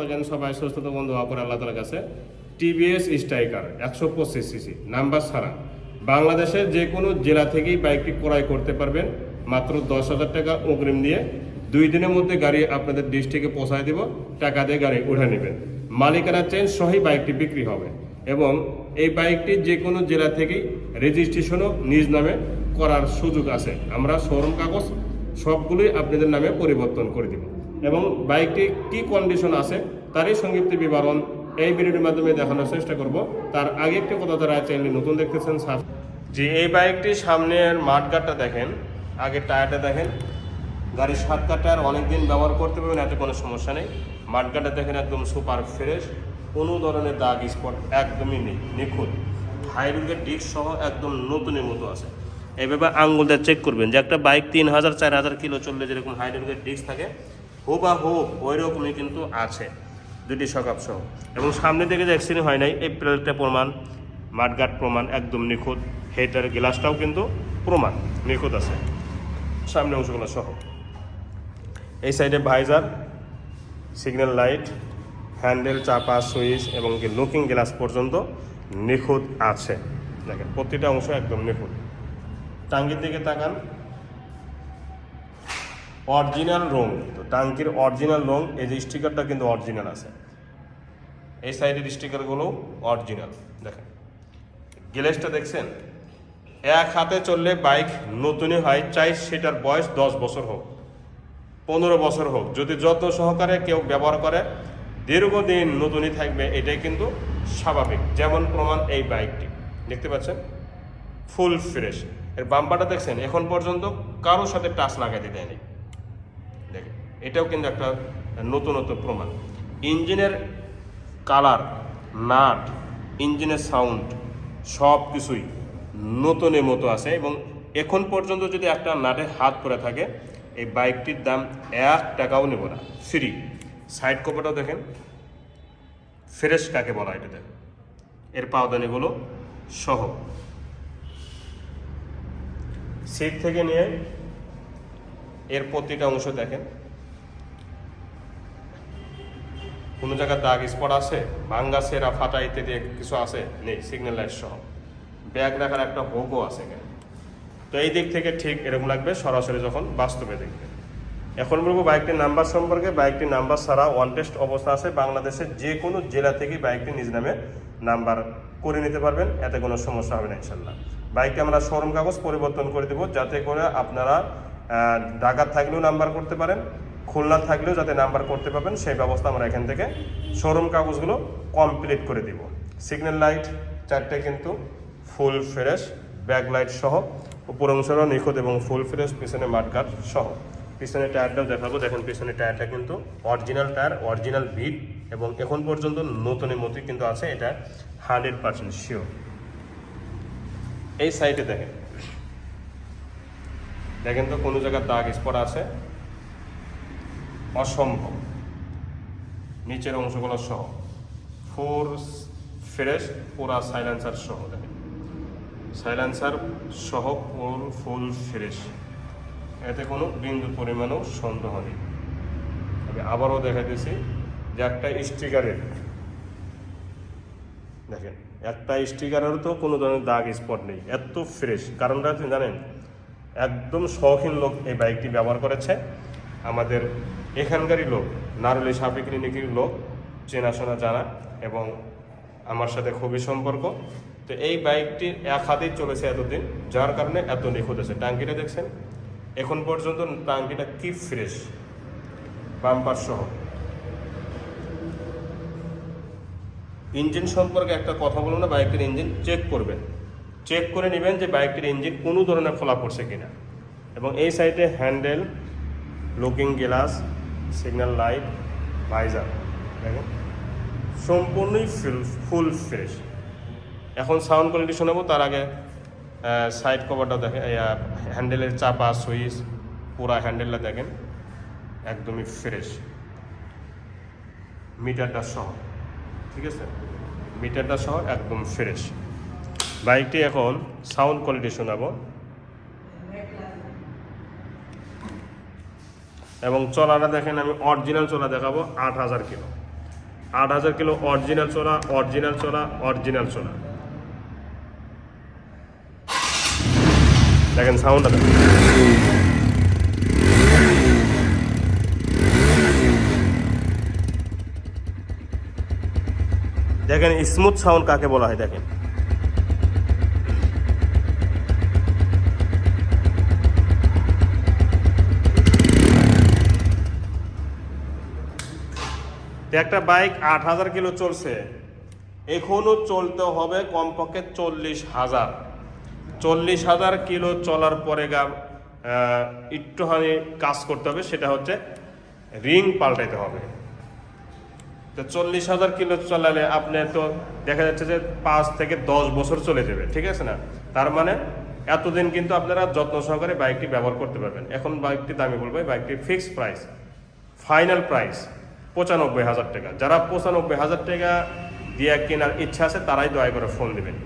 থাকেন সবাই সুস্থ আল্লাহ কাছে। টিভিএস স্ট্রাইকার একশো পঁচিশ সিসি নাম্বার ছাড়া। বাংলাদেশের যে কোনো জেলা থেকেই বাইকটি ক্রয় করতে পারবেন। মাত্র দশ হাজার টাকা অগ্রিম দিয়ে দুই দিনের মধ্যে গাড়ি আপনাদের ডিস্ট্রিক্টে পৌঁছায় দিব, টাকা দিয়ে গাড়ি উঠে নেবেন। মালিকানা চেঞ্জ সহই বাইকটি বিক্রি হবে এবং এই বাইকটি যে কোনো জেলা থেকেই রেজিস্ট্রেশনও নিজ নামে করার সুযোগ আছে। আমরা শোরুম কাগজ সবগুলোই আপনাদের নামে পরিবর্তন করে দিব। এবং বাইকটি কি কন্ডিশন আছে, তারই সংক্ষিপ্ত বিবরণ এই ভিডিওটির মাধ্যমে দেখানোর চেষ্টা করব। তার আগে একটি কথা তারা চ্যানেলটি নতুন দেখতেছেন, সাব যে এই বাইকটি সামনের মাঠগাটটা দেখেন আগে টায়ারটা দেখেন। গাড়ির সাত টায়ার অনেকদিন ব্যবহার করতে পারবেন, এতে কোনো সমস্যা নেই। মাঠগাটটা দেখেন একদম সুপার ফ্রেশ কোনো ধরনের দাগ স্পট একদমই নেই, নিখুঁত। হাইরুগের ডিস্ক সহ একদম নতুনের মতো আছে। এইভাবে আঙ্গুল চেক করবেন যে একটা বাইক তিন হাজার, চার হাজার, কিলো চললে যেরকম হাইড্রোলিকের ডিস্ক থাকে বা হু ওই রকমই কিন্তু আছে দুটি সকাপ সহ। এবং সামনে দিকে যে অ্যাক্সিডেন্ট হয় নাই এই প্লেটটা প্রমাণ মাঠগাট প্রমাণ, একদম নিখুঁত। হেটার গ্লাসটাও কিন্তু প্রমাণ, নিখুঁত আছে। সামনে অংশগুলো সহ। এই সাইডে ভাইজার সিগন্যাল লাইট হ্যান্ডেল চাপা সুইচ এবং কি লুকিং গ্লাস পর্যন্ত নিখুঁত আছে। দেখেন, প্রতিটা অংশ একদম নিখুঁত। টাঙ্গির দিকে তাকান। অরিজিনাল রং কিন্তু টাঙ্কির অরিজিনাল রং এই যে স্টিকারটা কিন্তু অরিজিনাল আছে। এই সাইডের স্টিকারগুলো অরিজিনাল, দেখেন। গ্লেসটা দেখছেন? এক হাতে চললে বাইক নতুনই হয়, চাই সেটার বয়স দশ বছর হোক, পনেরো বছর হোক। যদি যত্ন সহকারে কেউ ব্যবহার করে, দীর্ঘদিন নতুনই থাকবে, এটাই কিন্তু স্বাভাবিক। যেমন প্রমাণ এই বাইকটি, দেখতে পাচ্ছেন? Full fresh. এর বাম্পারটা দেখছেন? এখন পর্যন্ত কারোর সাথে টাচ লাগাতে দেয়নি। এটাও কিন্তু একটা নতুনত্ব প্রমাণ। ইঞ্জিনের কালার, নাট, ইঞ্জিনের সাউন্ড সব কিছুই নতুনের মতো আছে এবং এখন পর্যন্ত যদি একটা নাটে হাত পরে থাকে, এই বাইকটির দাম এক টাকাও নেব না। ফ্রি সাইড কভারটাও দেখেন। ফ্রেশ কাকে বলা এটা দেখেন এর পাওদানিগুলো সহ। সিট থেকে নিয়ে এর প্রতিটা অংশ দেখেন। কোনো জায়গায় দাগ স্পট আছে? ভাঙ্গা, সেরা, ফাটা ইত্যাদি কিছু আছে? নেই সিগন্যাল লাইট সহ। ব্যাগ রাখার একটা হোগও আছে এখানে। তো এই দিক থেকে ঠিক এরকম লাগবে, সরাসরি যখন বাস্তবে দেখবে। এখন বলব বাইকটির নাম্বার সম্পর্কে। বাইকটির নাম্বার ছাড়া ওয়ান টেস্ট অবস্থা আছে। বাংলাদেশের যে কোনো জেলা থেকেই বাইকটি নিজ নামে নাম্বার করে নিতে পারবেন। এতে কোনো সমস্যা হবে না, ইনশাল্লাহ। বাইকটি আমরা শোরুম কাগজ পরিবর্তন করে দেবো। যাতে করে আপনারা ঢাকার থাকলেও নাম্বার করতে পারেন। খুলনা থাকলেও যাতে নাম্বার করতে পারবেন, সেই ব্যবস্থা আমরা এখান থেকে শোরুম কাগজগুলো কমপ্লিট করে দিব। সিগন্যাল লাইট চারটে কিন্তু ফুল ফ্রেশ ব্যাক লাইট সহ, উপর অংশটাও নিখুঁত এবং ফুল ফ্রেশ পিছনে মাঠগাট সহ। পিছনে টায়ারটাও দেখাবো, দেখেন পিছনে টায়ারটা কিন্তু অরিজিনাল টায়ার অরিজিনাল বিট এবং এখন পর্যন্ত নতুনের মতোই কিন্তু আছে, এটা হান্ড্রেড পার্সেন্ট শিওর এই সাইডে দেখেন। দেখেন তো কোনো জায়গায় দাগ স্পট আছে? অসম্ভব। নিচের অংশগুলো সহ। ফোর ফ্রেশ পুরা সাইলেন্সার সহ দেখেন। সাইলেন্সার সহ ফুল ফুল ফ্রেশ এতে কোনো বিন্দু পরিমাণও সন্দেহ নেই। আমি আবারও দেখা দিয়েছি যে একটা স্টিকারের দেখেন, একটা স্টিকারেরও তো কোনো ধরনের দাগ স্পট নেই। এত ফ্রেশ কারণটা আপনি জানেন, একদম শৌখিন লোক এই বাইকটি ব্যবহার করেছে। আমাদের এখানকারই লোক, নারুলি সাপি ক্লিনিকের লোক, চেনাশোনা জানা এবং আমার সাথে খুবই সম্পর্ক। তো এই বাইকটি এক হাতেই চলেছে এতদিন, যার কারণে এত নিখুঁত আছে টাঙ্কিটা দেখছেন? এখন পর্যন্ত টাঙ্কিটা কি ফ্রেশ, বাম্পার সহ। ইঞ্জিন সম্পর্কে একটা কথা বলুন না বাইকের ইঞ্জিন চেক করবেন। চেক করে নেবেন যে বাইকটির ইঞ্জিন কোনো ধরনের খোলা পড়ছে কিনা। এবং এই সাইডে handle looking glass, signal light, visor, দেখেন। সম্পূর্ণই ফুল ফুল ফ্রেশ এখন সাউন্ড কোয়ালিটি শোনাবো, তার আগে সাইড কভারটা দেখেন হ্যান্ডেলের চাপা সুইচ পুরা হ্যান্ডেলটা দেখেন, একদমই ফ্রেশ মিটারটা সহ, ঠিক আছে? মিটারটা সহ একদম ফ্রেশ বাইকটি এখন সাউন্ড কোয়ালিটি শোনাবো। এবং চলাটা দেখেন আমি অরিজিনাল চলা দেখাবো, আট হাজার কিলো। আট হাজার কিলো অরিজিনাল চোরা অরিজিনাল চোরা অরিজিনাল চোরা দেখেন সাউন্ডটা দেখেন। দেখেন স্মুথ সাউন্ড কাকে বলা হয়, দেখেন। তো একটা বাইক আট হাজার কিলো চলছে। এখনও চলতে হবে কমপক্ষে চল্লিশ হাজার। চল্লিশ হাজার কিলো চলার পরে গা একটুখানি কাজ করতে হবে, সেটা হচ্ছে রিং পাল্টাইতে হবে। তো চল্লিশ হাজার কিলো চলালে আপনি তো দেখা যাচ্ছে যে পাঁচ থেকে দশ বছর চলে যাবে, ঠিক আছে না? তার মানে এতদিন কিন্তু আপনারা যত্ন সহকারে বাইকটি ব্যবহার করতে পারবেন। এখন বাইকটি দামি বলব বাইকটি ফিক্সড প্রাইস ফাইনাল প্রাইস পঁচানব্বই হাজার টাকা। যারা পঁচানব্বই হাজার টাকা দিয়ে কেনার ইচ্ছা আছে, তারাই দয়া করে ফোন দিবেন।